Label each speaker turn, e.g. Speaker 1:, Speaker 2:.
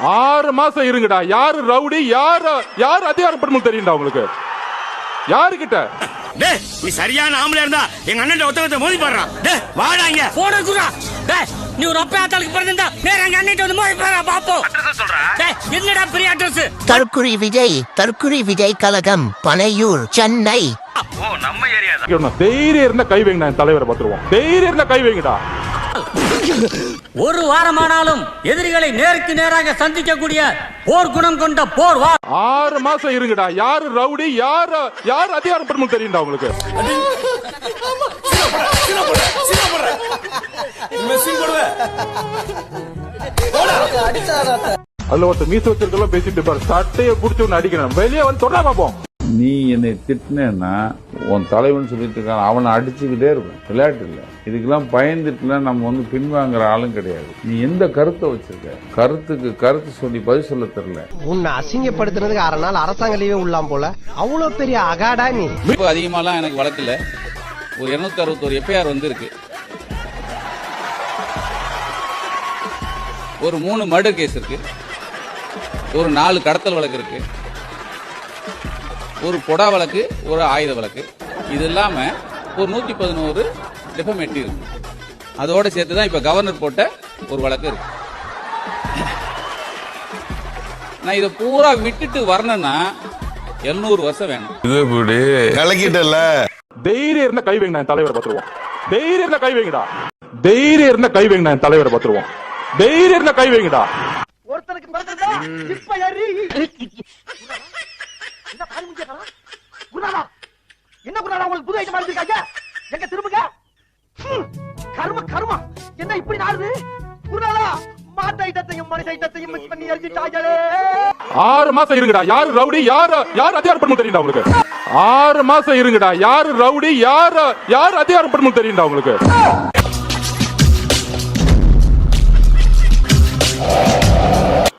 Speaker 1: ஆறு மாசம் இருங்கடா. யாரு ரவுடி யாரு யாரு அதிகாரப்படணும் தெரியும்டா உங்களுக்கு. யாருகிட்ட
Speaker 2: டேய் நீ சரியான ஆம்பளை இருந்தா எங்க அண்ணன் ஒத்தகத்தை மோதி பாடுறான். டேய் வாடா இங்க.
Speaker 3: போன குரா டேய் நீ ஒரு அப்பா ஆத்தாளுக்கு பிறந்திருந்தா நேர அங்க அண்ணிட்டு வந்து மோதி பாரா பாப்போம் டேய் என்னடா பெரிய அட்ரஸ்
Speaker 4: தற்குறி விஜய் தற்குறி விஜய் கழகம் பனையூர் சென்னை.
Speaker 1: கேட்கணும். தைரியம் இருந்தா கை வைங்க நான் தலைவரை பார்த்துருவோம். தைரியம் இருந்தா கை வைங்கடா.
Speaker 3: ஒரு வாரமானாலும் எதிரிகளை நேருக்கு நேராக சந்திக்கக்கூடிய போர் குணம் கொண்ட போர் வா
Speaker 1: ஆறு மாசம் இருங்கடா. யாரு ரவுடி? யாரு யாரு அதிகாரப்படணும் தெரியும்டா உங்களுக்கு? அதுல ஒருத்தர் மீச வச்சிருக்கலாம் பேசிட்டு பாரு சட்டையை புடிச்சு ஒண்ணு அடிக்கிறேன். வெளியே வந்து தொடர பார்ப்போம்
Speaker 5: நீ என்னை திட்டினேன்னா உன் தலைவன் சொல்லிட்டு இருக்கான் அவனை அடிச்சுக்கிட்டே இருக்கும் விளையாட்டு இல்லை. இதுக்கெல்லாம் பயந்துட்டுலாம் நம்ம வந்து பின்வாங்குற ஆளும் கிடையாது. நீ எந்த கருத்தை வச்சிருக்க? கருத்துக்கு கருத்து சொல்லி பதில் சொல்ல தெரியல.
Speaker 6: உன்னை அசிங்கப்படுத்துறதுக்கு அரை நாள் அரசாங்க லீவே உள்ளாம் போல. அவ்வளவு பெரிய அகாடா நீ.
Speaker 7: இப்போ அதிகமாலாம் எனக்கு வழக்கில்ல. ஒரு இருநூத்தி அறுபத்தோரு எஃப்ஐஆர் வந்திருக்கு. ஒரு மூணு மர்டர் கேஸ் இருக்கு. ஒரு நாலு கடத்தல் வழக்கு இருக்கு. ஒரு கொடா வழக்கு ஒரு ஆயுத வழக்கு. இது இல்லாம ஒரு நூத்தி பதினோரு டிஃபமேட்டி இருக்கு. அதோட சேர்த்து தான் இப்ப கவர்னர் போட்ட ஒரு வழக்கு இருக்கு. நான் இதை பூரா விட்டுட்டு வரணும்னா எழுநூறு வருஷம் வேணும்.
Speaker 8: கலக்கிட்டல.
Speaker 1: தைரியம் இருந்தா கை வைங்க நான் தலைவரை பார்த்துருவோம். தைரியம் இருந்தா கை வைங்கடா. தைரியம் இருந்தா கை வைங்க நான் தலைவரை பார்த்துருவோம். தைரியம் இருந்தா கை வைங்கடா.
Speaker 6: ஒருத்தனுக்கு பிறந்திருந்தா இப்ப ஏறி என்ன பாரு முக்கிய காலம்? குருநாதா என்ன குருநாதா உங்களுக்கு புது ஐட்டம் இருக்காங்க எங்க திரும்புங்க. கரும கருமா. என்ன இப்படி நாடுது குருநாதா மாட்டு ஐட்டத்தையும் மனித ஐட்டத்தையும் மிக்ஸ் பண்ணி எரிஞ்சிட்டாங்களே.
Speaker 1: ஆறு மாசம் இருங்கடா. யாரு ரவுடி? யாரு யாரு அதிகாரப்படணும் தெரியுதா உங்களுக்கு? ஆறு மாசம் இருங்கடா. யாரு ரவுடி? யாரு யாரு அதிகாரம் பண்ணும் தெரியும்டா உங்களுக்கு?